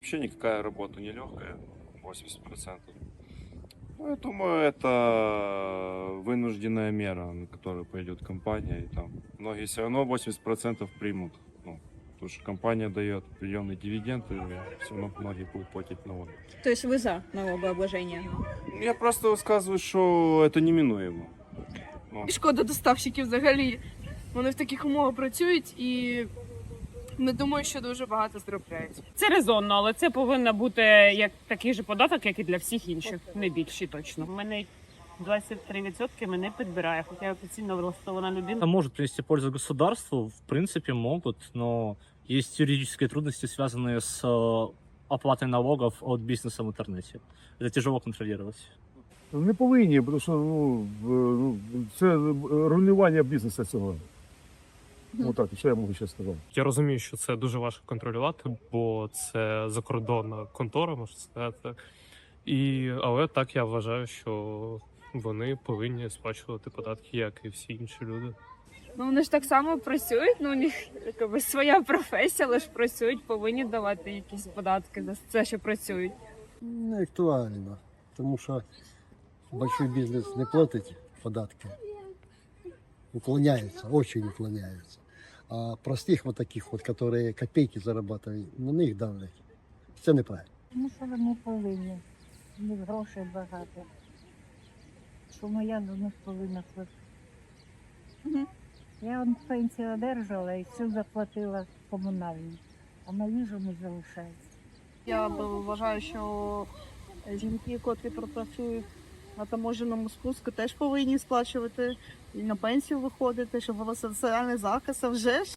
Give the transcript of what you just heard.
Вообще никакая работа не легкая, 80%. Ну, я думаю, это вынужденная мера, на которую пойдет компания. И там многие все равно 80% примут. Ну, потому что компания дает определенный дивиденд, и все равно многие будут платить налоги. Тобто ви за налогообложення? Я просто высказываю, что это неминуемо. Ну, І шкода доставщиків взагалі. Вони в таких умовах працюють і не думаю, що дуже багато заробляють. Це резонно, але це повинно бути як такий же податок, як і для всіх інших, не більший точно. У мене 23% мене підбирає, хоча я офіційно влаштована людина. Это может принести пользу государству, в принципе, могут, но есть юридические трудности, связанные с э, оплатой налогов от бизнеса в интернете. Это тяжело контролировать. Не повинні, тому що ну, в- ну, це руйнування бізнесу цього. Ну так, що я можу ще сказати? Я розумію, що це дуже важко контролювати, бо це закордонна контора, можна сказати. І, але так я вважаю, що вони повинні сплачувати податки, як і всі інші люди. Ну вони ж так само працюють. Ну у них якби своя професія, але ж працюють, повинні давати якісь податки за це, що працюють. Не актуально, тому що большой бізнес не платить податки. Уклоняется, очень уклоняется. А простих вот таких вот, которые копейки зарабатывают, на них давлять. Це неправильно. Тому що вони повинні. У них грошей багато. Тому я до них повинна платити. Мгм. Я он пенсію одержала і всю заплатила комунальні, а на їжу не залишається. Я б- вважаю, що жінки, котрі пропрацюють на таможеному спуску, теж повинні сплачувати і на пенсію виходити, щоб було соціальний захист. А вже ж